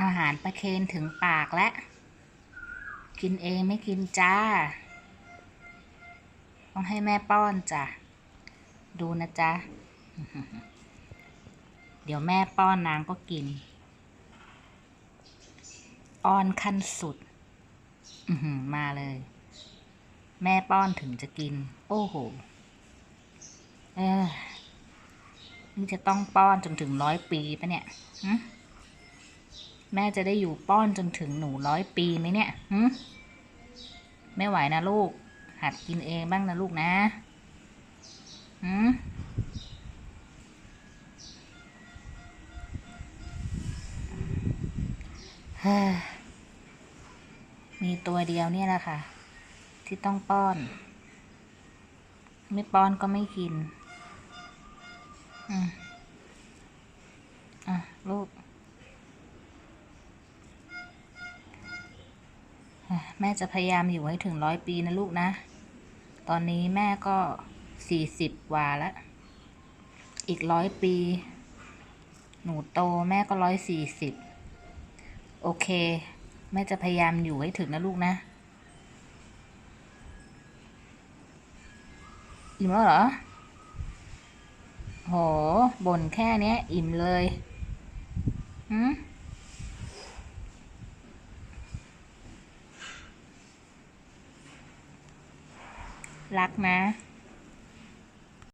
อาหารประเคนถึงปากแล้ว กินเองไม่กินจ้า ต้องให้แม่ป้อนจ้ะ ดูนะจ๊ะ เดี๋ยวแม่ป้อนนางก็กิน ป้อนขั้นสุด มาเลย แม่ป้อนถึงจะกิน โอ้โห เออนี่จะต้องป้อนจนถึงร้อยปีปะเนี่ยหึ แม่จะได้อยู่ป้อนจนถึงหนูร้อยปีไหมเนี่ยหึไม่ไหวนะลูก หัดกินเองบ้างนะลูกนะหืมเฮ้อมีตัวเดียวเนี่ยแหละค่ะ ที่ต้องป้อน ไม่ป้อนก็ไม่กิน อืมอะลูก แม่จะพยายามอยู่ให้ถึงร้อยปีนะลูกนะ ตอนนี้แม่ก็สี่สิบกว่าแล้ว อีกร้อยปี หนูโตแม่ก็ร้อยสี่สิบ โอเค แม่จะพยายามอยู่ให้ถึงนะลูกนะ อิ่มแล้วเหรอ โหบ่นแค่เนี้ยอิ่มเลยหืม รักนะ